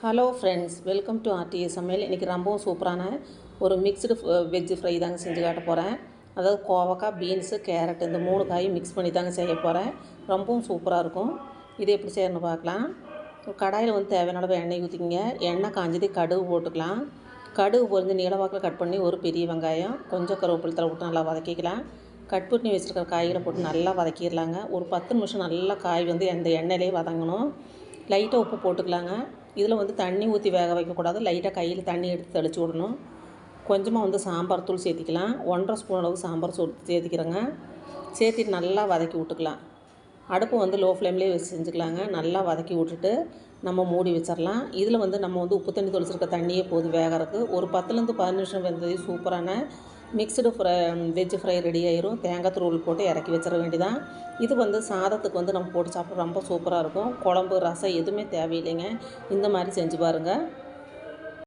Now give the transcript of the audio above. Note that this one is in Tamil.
Hello friends welcome to RTA சமையல் இன்றைக்கி ரொம்பவும் சூப்பரான ஒரு மிக்ஸ்டு வெஜ்ஜு ஃப்ரை தாங்க செஞ்சு காட்ட போகிறேன் அதாவது கோவக்காய் பீன்ஸு கேரட் இந்த மூணு காயும் மிக்ஸ் பண்ணி தாங்க செய்ய போகிறேன் ரொம்பவும் சூப்பராக இருக்கும். இது எப்படி செய்யணும்னு பார்க்கலாம். ஒரு கடாயில் வந்து தேவையான அளவு எண்ணெய் ஊற்றிக்கிங்க எண்ணெய் காஞ்சது கடுகு போட்டுக்கலாம். கடுகு பொறிஞ்சு நீளவாக்கில் கட் பண்ணி ஒரு பெரிய வெங்காயம் கொஞ்சம் கருவேப்பிலை தலை விட்டு நல்லா வதக்கிக்கலாம். கட் பண்ணி வச்சுருக்கிற காய்களை போட்டு நல்லா வதக்கிடலாங்க. ஒரு பத்து நிமிஷம் நல்லா காய் வந்து அந்த எண்ணெயிலே வதங்கணும். லைட்டாக உப்பு போட்டுக்கலாங்க. இதில் வந்து தண்ணி ஊற்றி வேக வைக்கக்கூடாது. லைட்டாக கையில் தண்ணி எடுத்து தெளித்து விடணும். கொஞ்சமாக வந்து சாம்பார் தூள் சேர்த்திக்கலாம். ஒன்றரை ஸ்பூன் அளவு சாம்பார் தூள் சேர்த்திக்கிறேங்க. சேர்த்திட்டு நல்லா வதக்கி விட்டுக்கலாம். அடுப்பு வந்து லோ ஃப்ளேம்லேயே வச்சு செஞ்சுக்கலாங்க. நல்லா வதக்கி விட்டுட்டு நம்ம மூடி வச்சிடலாம் இதில் வந்து நம்ம வந்து உப்பு தண்ணி தொளிச்சிருக்க தண்ணியே போதும் வேகிறதுக்கு. ஒரு பத்துலேருந்து பதினஞ்சு நிமிஷம் வெந்தது சூப்பரான mixed fry veg fry ready ஆயிரும். தேங்காய் துருவல் போட்டு இறக்கி வச்சிட வேண்டியதான் இது வந்து சாதத்துக்கு வந்து நம்ம போட்டு சாப்பிட ரொம்ப சூப்பராக இருக்கும். குழம்பு ரசம் எதுவுமே தேவையில்லைங்க. இந்த மாதிரி செஞ்சு பாருங்கள்